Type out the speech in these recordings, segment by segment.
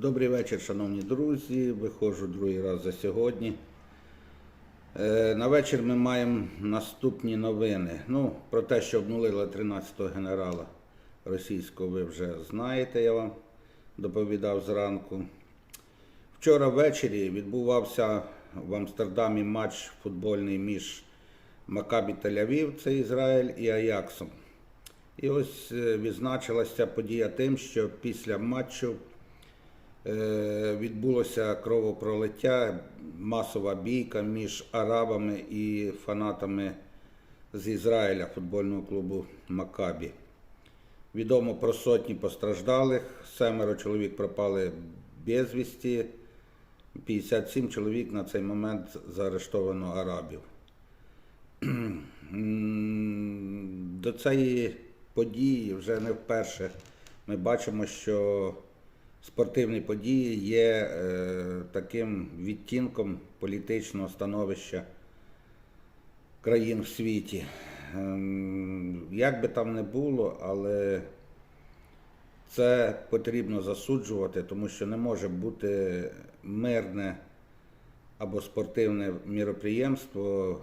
Добрий вечір, шановні друзі. Виходжу другий раз за сьогодні. Е, На вечір ми маємо наступні новини. Ну, про те, що обнулили 13-го генерала російського, ви вже знаєте, я вам доповідав зранку. Вчора ввечері відбувався в Амстердамі матч футбольний між Макабі Тель-Авів, це Ізраїль, і Аяксом. І ось е, відзначилася подія тим, що після матчу відбулося кровопролиття, масова бійка між арабами і фанатами з Ізраїля футбольного клубу Макабі. Відомо про сотні постраждалих, семеро чоловік пропали безвісті, 57 чоловік на цей момент заарештовано арабів. До цієї події вже не вперше ми бачимо, що спортивні події є е, таким відтінком політичного становища країн в світі. Ем, Як би там не було, але це потрібно засуджувати, тому що не може бути мирне або спортивне міроприємство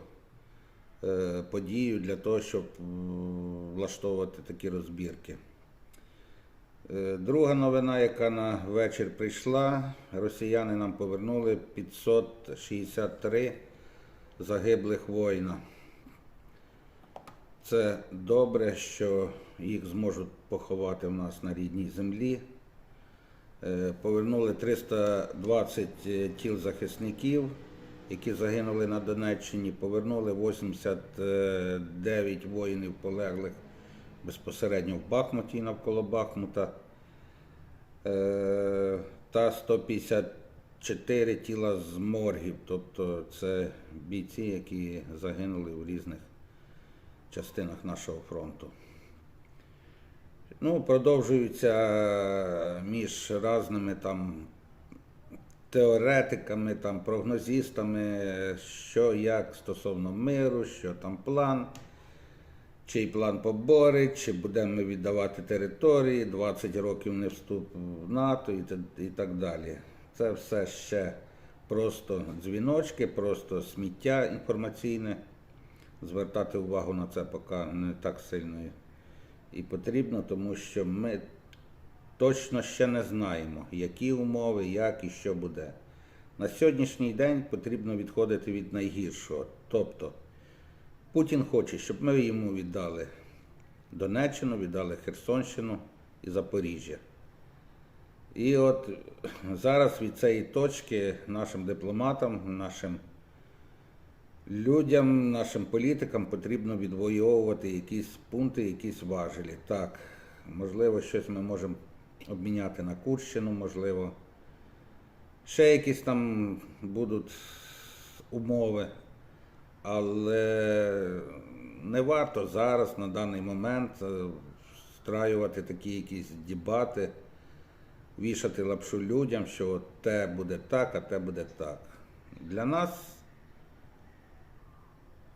е, подію для того, щоб влаштовувати такі розбірки. Е, Друга новина, яка на вечір прийшла, росіяни нам повернули 563 загиблих воїна. Це добре, що їх зможуть поховати в нас на рідній землі. Е, Повернули 320 тіл захисників, які загинули на Донеччині. Повернули 89 воїнів полеглих безпосередньо в Бахмуті і навколо Бахмута. Е, Та 154 тіла з моргів, тобто це бійці, які загинули в різних частинах нашого фронту. Ну, продовжуються між разними там теоретиками, там, прогнозістами, що як стосовно миру, що там план, чий план поборить, чи будемо ми віддавати території, 20 років не вступ в НАТО і так далі. Це все ще просто дзвіночки, просто сміття інформаційне. Звертати увагу на це поки не так сильно і потрібно, тому що ми точно ще не знаємо, які умови, як і що буде. На сьогоднішній день потрібно відходити від найгіршого. Тобто Путін хоче, щоб ми йому віддали Донеччину, віддали Херсонщину і Запоріжжя. І от зараз від цієї точки нашим дипломатам, нашим людям, нашим політикам потрібно відвоювати якісь пункти, якісь важелі. Так, можливо, щось ми можемо обміняти на Курщину, можливо, ще якісь там будуть умови, але не варто зараз на даний момент е, встраювати такі якісь дебати, вішати лапшу людям, що те буде так, а те буде так. Для нас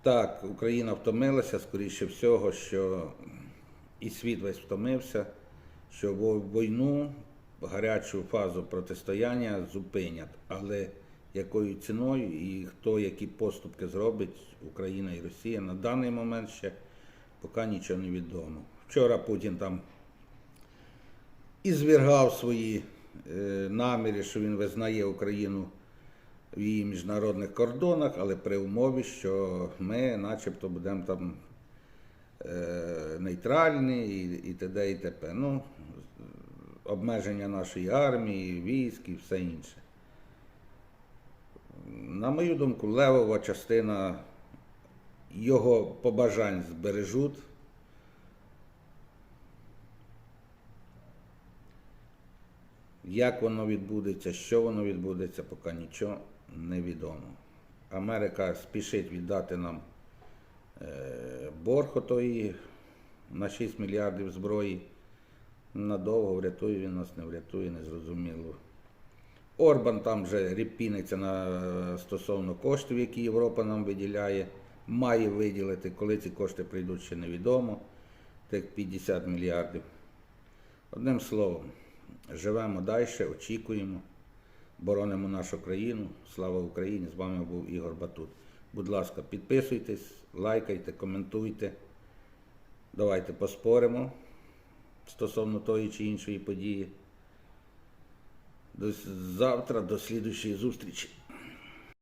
так, Україна втомилася, скоріше всього, що і світ весь втомився, що війну, гарячу фазу протистояння зупинять. Але якою ціною і хто які поступки зробить Україна і Росія на даний момент ще поки нічого не відомо. Вчора Путін там і звергав свої е, наміри, що він визнає Україну в її міжнародних кордонах, але при умові, що ми начебто будемо там е, нейтральні і, і т.д. і т.п. Ну, обмеження нашої армії, військ і все інше. На мою думку, левова частина його побажань збережуть. Як воно відбудеться, що воно відбудеться, поки нічого не відомо. Америка спішить віддати нам е, борг отої на 6 мільярдів зброї. Надовго врятує він нас, не врятує, незрозуміло. Орбан там вже ріпіниться на стосовно коштів, які Європа нам виділяє, має виділити, коли ці кошти прийдуть, ще невідомо, тих 50 мільярдів. Одним словом, живемо далі, очікуємо, боронимо нашу країну. Слава Україні! З вами був Ігор Батут. Будь ласка, підписуйтесь, лайкайте, коментуйте. Давайте поспоримо стосовно тої чи іншої події. До завтра, до слідуючої зустрічі.